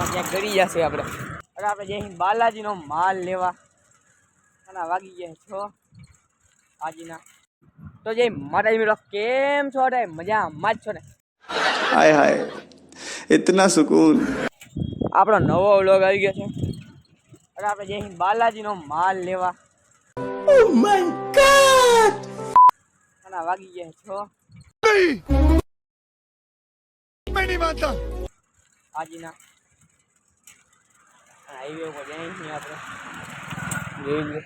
રસ્તામાં ક્યાંક ગરી જશે આપણે. અરે આપણે જઈ બાલાજીનો માલ લેવા. અને વાગી ગયા છો આજીના તો જય માતાજી મિત્રો કેમ છો રે મજા માં જ છો ને? હાય હાય. ઇતના સુકૂન. આપણો નવો વ્લોગ આવી ગયો છે. અરે આપણે જઈ બાલાજીનો માલ લેવા. ઓ માય ગોડ અને વાગી ગયા છો નહીં મેં આજીના હાઈવે ઉપર જઈએ છીએ આપણે. જોઈ લો.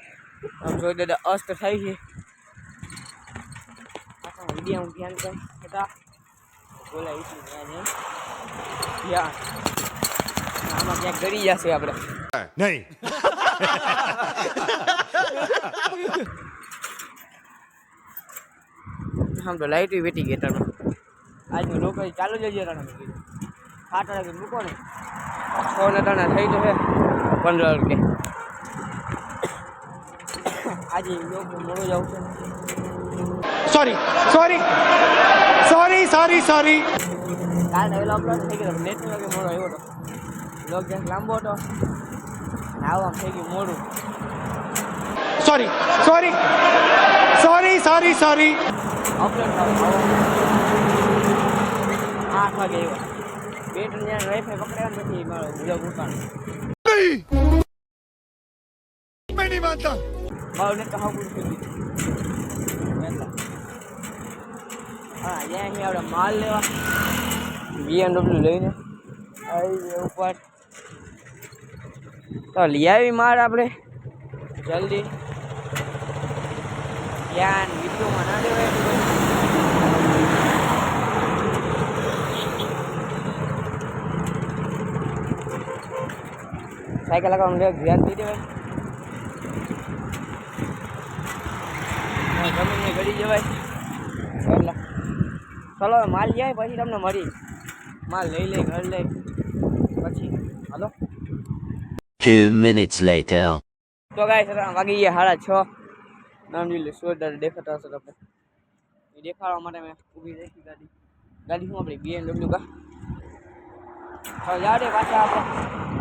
આમ જોઈ દે અસ્ત થાય છે. આખા હું ધ્યાન કર હતા બોલાવીશું ત્યાં જઈ ધ્યાન આમાં ક્યાંક ગરી જશે આપણે. નહીં. આમ તો લાઈટ વેટી ગઈ તમે આજનું લોકો ચાલુ જઈએ તમે લાગી મૂકો ને. સો ને થઈ છે પંદર કે આજે લોકો મોડું જવું છે sorry sorry sorry sorry sorry કાલ નવેલો અપલોડ થઈ ગયો નેટ વાગે મોડો આવ્યો હતો લોક જ્યાં લાંબો હતો આવો આમ થઈ ગયું મોડું sorry sorry sorry sorry sorry upload થયો આઠ વાગે આવ્યો બે ત્રણ જણા વાઈફાઈ પકડ્યા ને પછી મારો બ્લોગ ઉતારો मैं नहीं मानता મારું નેટ તો હાવ પૂરું થઈ ગયું એટલે. હા જ્યાં અહીં આપણે માલ લેવા બીએમડબલ્યુ લઈને આવી ઉપર તો લઈ આવી માલ આપણે જલ્દી ધ્યાન વિડીયોમાં ના સાયકલ લગાવવાનું લે ધ્યાન દઈ દેવાય હા, જમીનને ગળી જવાય એટલે ચલો હવે માલ જાય પછી તમને મળી માલ લઈ લઈ ઘર લઈ પછી હાલો. Two minutes later. તો ગાય સર વાગી ગયા સાડા છ. નામ જોઈ લે સોદર દેખાતા હશે તમને એ દેખાડવા માટે મેં ઊભી રાખી ગાડી. ગાડી શું આપણી બીએમડબલ્યુ કા? હવે જાડે પાછા આપણે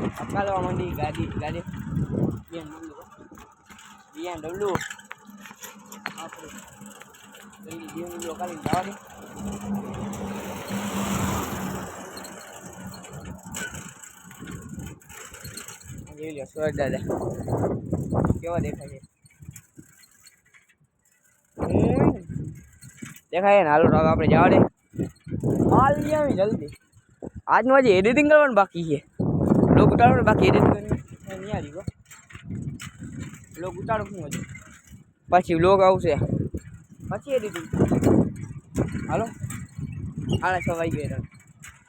અકાલવા માંડી ગાડી ગાડી બીએમડબલ્યુ બીએમડબલ્યુ આપણે જલ્દી બીએમડબલ્યુ અકાલીને જવા દે જોઈ લો સોર દાદા કેવા દેખાય છે દેખાય ને હાલો આપણે જવા દે હાલ જલ્દી આજનું હજી એડિટિંગ કરવાનું બાકી છે લોક ઉતારવાનું બાકી એડિટ કરીને નહીં આવી ગયો લોક ઉતારો શું હજુ? પછી લોક આવશે. પછી એડિટિંગ હાલો? આના છ વાગી ગયા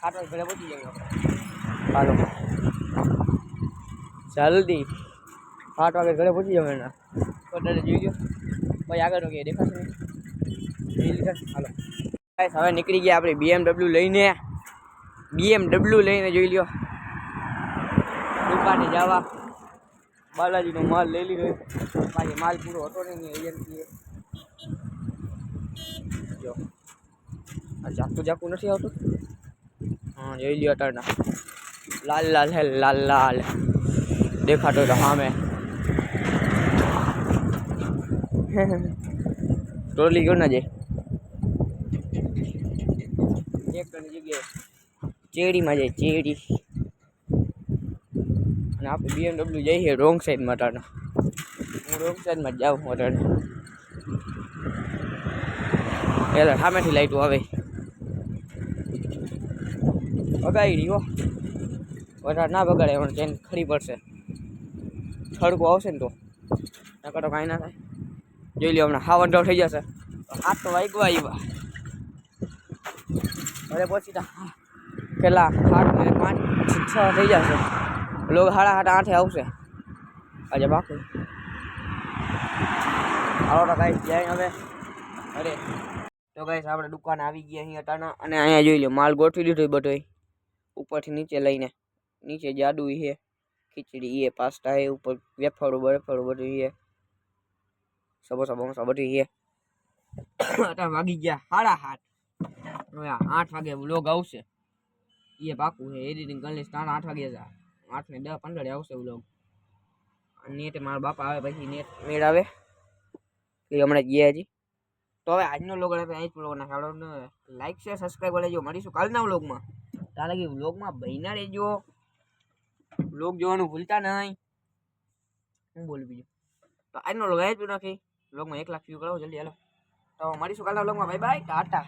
ખાટા ઘરે પહોંચી જાય હાલો. જલ્દી. આઠ વાગે ઘરે પહોંચી જાવ એના તો ડરે જોઈ લો પછી આગળ રોકીએ દેખાશે નહીં. હાલો. ભાઈ હવે નીકળી ગયા આપણે બીએમડબલ્યુ લઈને. બીએમડબલ્યુ લઈને જોઈ લ્યો. દુકાને જવા. બાલાજીનો માલ લઈ લીધો. પાછી માલ પૂરો હતો નહીં એજન્સીએ જો. આ ચાકુ ચાકુ નથી આવતું? હા, જોઈ લ્યો અટારના. લાલ લાલ હે, લાલ લાલ. દેખાતો તો સામે ટ્રોલી ગયો ના જાય એક જગ્યાએ ચેડીમાં જાય ચેડી અને આપણે બીએમડબલ્યુ જઈએ રોંગ સાઈડમાં અટાણે. હું રોંગ સાઈડમાં જ જાઉં અટાણે. એટલે સામેથી લાઈટો આવે. બગાડી રહ્યો વધારે ના બગાડે, પણ ચેન ખરી પડશે. થડકું આવશે ને તો. નકર તો કાંઈ ના થાય. જોઈ લ્યો, હમણાં હાવન થઈ જશે. હાથ તો વાગવા આવ્યા. અરે પછી પેલા હાથ ને પાંચ, છ થઈ જશે. લોક સાડા સાડા આઠે આવશે આજે બાકી હાલો તો ગાઈસ જાય હવે અરે તો ગાઈસ આપણે દુકાન આવી ગયા અહીં અટાણા અને અહીંયા જોઈ લો માલ ગોઠવી દીધો બધો ઉપરથી નીચે લઈને, નીચે જાડુ છે ખીચડી એ પાસ્તા એ ઉપર વેફાળું બરફાળું બધું છે સમોસા બમોસા બધું છે અત્યારે વાગી ગયા સાડા સાત હવે આ આઠ વાગે વ્લોગ આવશે. એ પાકું છે એડિટિંગ કરી લઈશ તારા આઠ વાગે જા આઠ ને દસ, પંદર આવશે વ્લોગ નેટ મારા બાપા આવે પછી નેટ મેળ આવે એ હમણાં ગયા હજી. તો હવે આજનો વ્લોગ આપણે અહીં જ પૂરો નાખે લાઈક શેર સબસ્ક્રાઈબ કરી લેજો મળીશું કાલના વ્લોગમાં કારણ કે વ્લોગમાં બહીના રહેજો. વ્લોગ જોવાનું ભૂલતા નહીં. હું બોલું બીજું. તો આજનો વ્લોગ અહીં જ નથી વ્લોગમાં એક લાખ વ્યૂ કરો જલ્દી હાલો. તો મળીશું કાલના વ્લોગમાં બાય બાય ટાટા